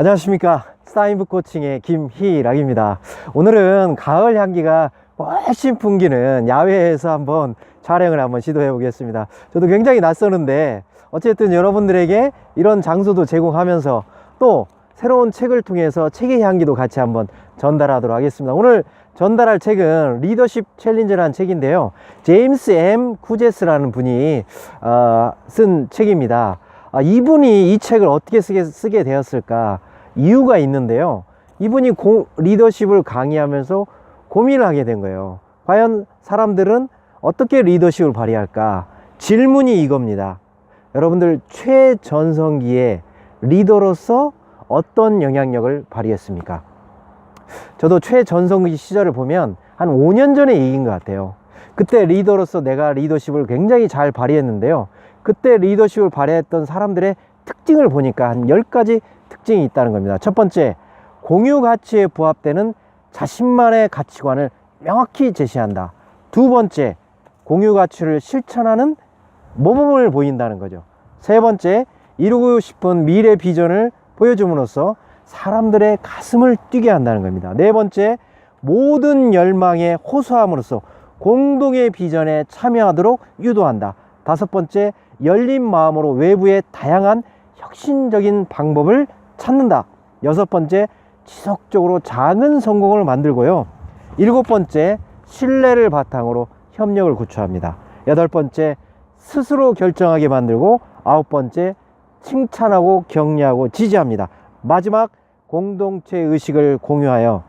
안녕하십니까. 사인부 코칭의 김희락입니다. 오늘은 가을 향기가 훨씬 풍기는 야외에서 한번 촬영을 한번 시도해 보겠습니다. 저도 굉장히 낯서는데 어쨌든 여러분들에게 이런 장소도 제공하면서 또 새로운 책을 통해서 책의 향기도 같이 한번 전달하도록 하겠습니다. 오늘 전달할 책은 리더십 챌린저라는 책인데요. 제임스 M 쿠제스라는 분이 어, 쓴 책입니다. 아, 이분이 이 책을 어떻게 쓰게, 쓰게 되었을까 이유가 있는데요. 이분이 고, 리더십을 강의하면서 고민을 하게 된 거예요. 과연 사람들은 어떻게 리더십을 발휘할까? 질문이 이겁니다. 여러분들 최전성기의 리더로서 어떤 영향력을 발휘했습니까? 저도 최전성기 시절을 보면 한 5년 전에 얘기인 것 같아요. 그때 리더로서 내가 리더십을 굉장히 잘 발휘했는데요. 그때 리더십을 발휘했던 사람들의 특징을 보니까 한 10가지 특징이 있다는 겁니다. 첫 번째, 공유 가치에 부합되는 자신만의 가치관을 명확히 제시한다. 두 번째, 공유 가치를 실천하는 모범을 보인다는 거죠. 세 번째, 이루고 싶은 미래 비전을 보여줌으로써 사람들의 가슴을 뛰게 한다는 겁니다. 네 번째, 모든 열망에 호소함으로써 공동의 비전에 참여하도록 유도한다. 다섯 번째, 열린 마음으로 외부의 다양한 혁신적인 방법을 찾는다. 여섯 번째, 지속적으로 작은 성공을 만들고요. 일곱 번째, 신뢰를 바탕으로 협력을 구축합니다. 여덟 번째, 스스로 결정하게 만들고 아홉 번째, 칭찬하고 격려하고 지지합니다. 마지막, 공동체 의식을 공유하여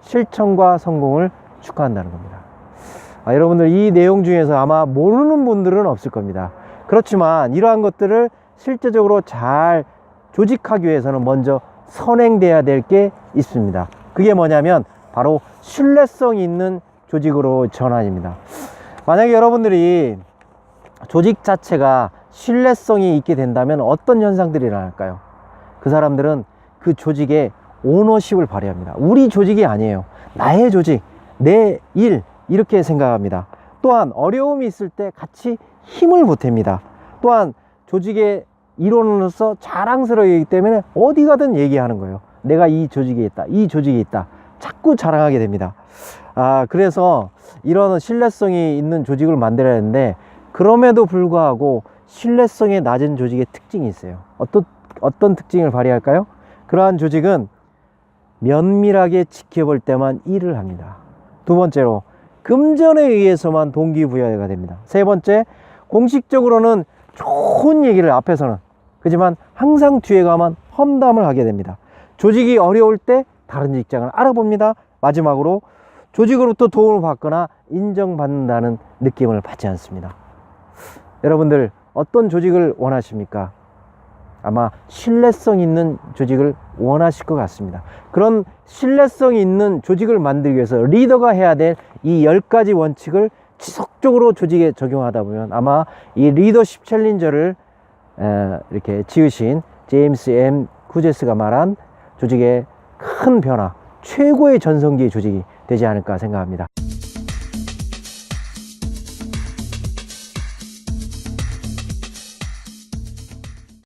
실천과 성공을 축하한다는 겁니다. 아, 여러분들 이 내용 중에서 아마 모르는 분들은 없을 겁니다. 그렇지만 이러한 것들을 실제적으로 잘 조직하기 위해서는 먼저 선행돼야 될 게 있습니다. 그게 뭐냐면 바로 신뢰성 있는 조직으로 전환입니다. 만약에 여러분들이 조직 자체가 신뢰성이 있게 된다면 어떤 현상들이 일어날까요? 그 사람들은 그 조직의 오너십을 발휘합니다. 우리 조직이 아니에요. 나의 조직, 내 일, 이렇게 생각합니다. 또한 어려움이 있을 때 같이 힘을 보탭니다. 또한 조직의 일원으로서 자랑스러워하기 때문에 어디 가든 얘기하는 거예요. 내가 이 조직에 있다. 이 조직에 있다. 자꾸 자랑하게 됩니다. 아, 그래서 이런 신뢰성이 있는 조직을 만들어야 하는데 그럼에도 불구하고 신뢰성이 낮은 조직의 특징이 있어요. 어떤, 어떤 특징을 발휘할까요? 그러한 조직은 면밀하게 지켜볼 때만 일을 합니다. 두 번째로 금전에 의해서만 동기부여가 됩니다. 세 번째, 공식적으로는 좋은 얘기를 앞에서는 그지만 항상 뒤에 가만 험담을 하게 됩니다. 조직이 어려울 때 다른 직장을 알아봅니다. 마지막으로 조직으로부터 도움을 받거나 인정받는다는 느낌을 받지 않습니다. 여러분들 어떤 조직을 원하십니까? 아마 신뢰성 있는 조직을 원하실 것 같습니다. 그런 신뢰성 있는 조직을 만들기 위해서 리더가 해야 될 이 10가지 원칙을 지속적으로 조직에 적용하다 보면 아마 이 리더십 챌린저를 에, 이렇게 지으신 제임스 M 쿠제스가 말한 조직의 큰 변화, 최고의 전성기의 조직이 되지 않을까 생각합니다.